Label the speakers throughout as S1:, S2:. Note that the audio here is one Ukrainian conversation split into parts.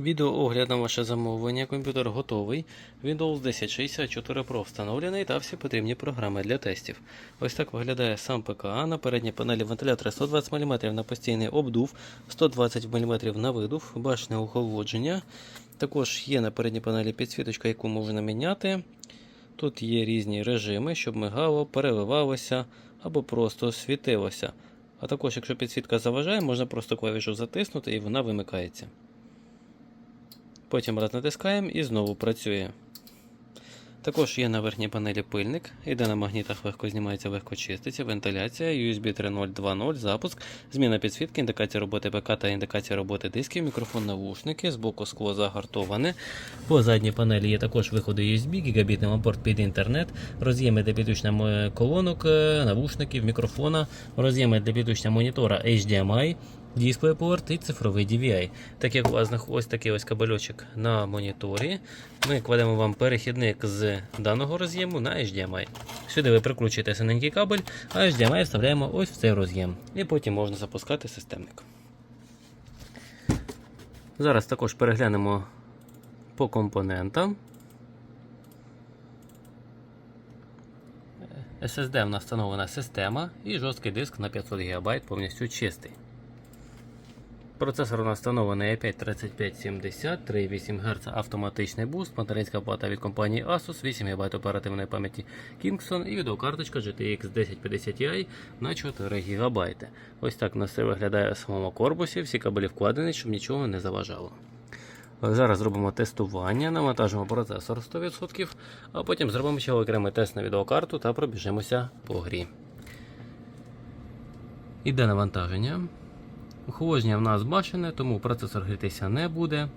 S1: Відеоогляд на ваше замовлення. Комп'ютер готовий. Windows 1064 Pro встановлений та всі потрібні програми для тестів. Ось так виглядає сам ПК. На передній панелі вентилятора 120 мм на постійний обдув, 120 мм на видув, башне охолодження. Також є на передній панелі підсвіточка, яку можна міняти. Тут є різні режими, щоб мигало, переливалося або просто світилося. А також, якщо підсвітка заважає, можна просто клавішу затиснути і вона вимикається. Потім раз натискаємо і знову працює. Також є на верхній панелі пильник, іде на магнітах, легко знімається, легко чиститься, вентиляція, USB 3.0 2.0, запуск, зміна підсвітки, індикація роботи ПК та індикація роботи дисків, мікрофон навушники, збоку скло загартоване. По задній панелі є також виходи USB, гігабітний порт під інтернет, роз'єми для підключення колонок, е, навушників, мікрофона, роз'єми для підключення монітора HDMI. DisplayPort і цифровий DVI. Так як у вас ось такий ось кабельочок на моніторі, ми кладемо вам перехідник з даного роз'єму на HDMI. Сюди ви прикручуєте синенький кабель, а HDMI вставляємо ось в цей роз'єм. І потім можна запускати системник. Зараз також переглянемо по компонентам. SSD в нас встановлена система і жорсткий диск на 500 ГБ повністю чистий. Процесор у нас встановлений i5 3570, 3,8 Гц автоматичний буст, материнська плата від компанії Asus, 8 ГБ оперативної пам'яті Kingston і відеокарточка GTX 1050 Ti на 4 ГБ. Ось так у все виглядає в самому корпусі, всі кабелі вкладені, щоб нічого не заважало. Зараз зробимо тестування, навантажимо процесор 100%, а потім зробимо ще окремий тест на відеокарту та пробіжимося по грі. Іде навантаження. Охолодження в нас башене, тому процесор грітися не буде.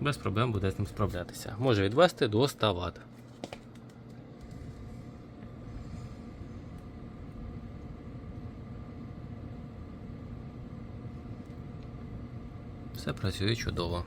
S1: Без проблем буде з ним справлятися. Може відвести до 100 Вт. Все працює чудово.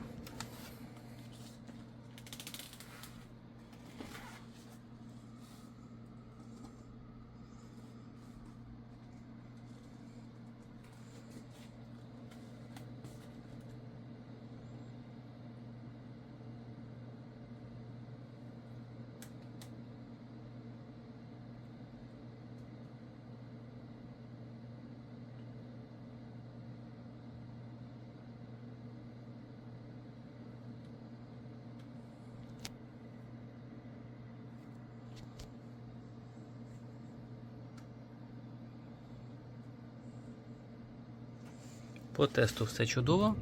S1: По тесту все чудово.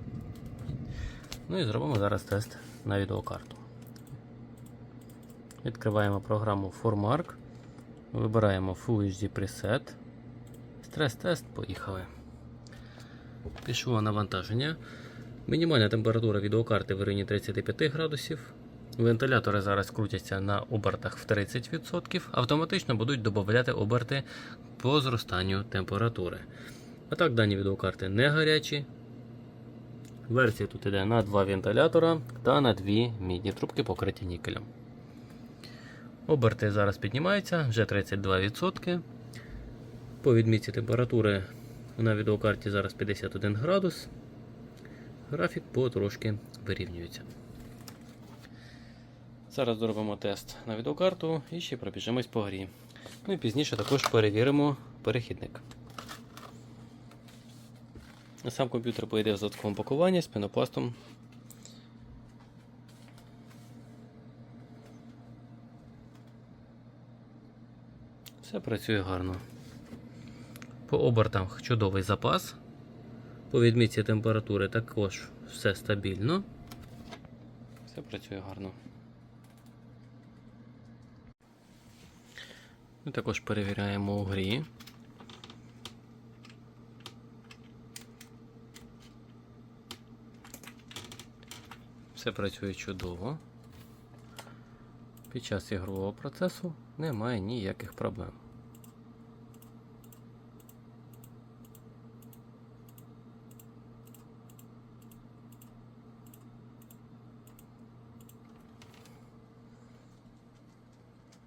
S1: Ну і зробимо зараз тест на відеокарту. Відкриваємо програму ForMark. Вибираємо Full HD Preset. Стрес-тест, поїхали. Пішло навантаження. Мінімальна температура відеокарти в районі 35 градусів. Вентилятори зараз крутяться на обертах в 30%. Автоматично будуть додати оберти по зростанню температури. А так, дані відеокарти не гарячі. Версія тут йде на два вентилятора та на дві мідні трубки покриті нікелем. Оберти зараз піднімаються, вже 32%. По відмітці температури на відеокарті зараз 51 градус. Графік потрошки вирівнюється. Зараз зробимо тест на відеокарту і ще пробіжимось по грі. Ну і пізніше також перевіримо перехідник. Сам комп'ютер поїде в додатковому пакуванні з пенопластом. Все працює гарно. По обертах чудовий запас. По відмітці температури також все стабільно. Все працює гарно. Ми також перевіряємо у грі. Все працює чудово. Під час ігрового процесу немає ніяких проблем.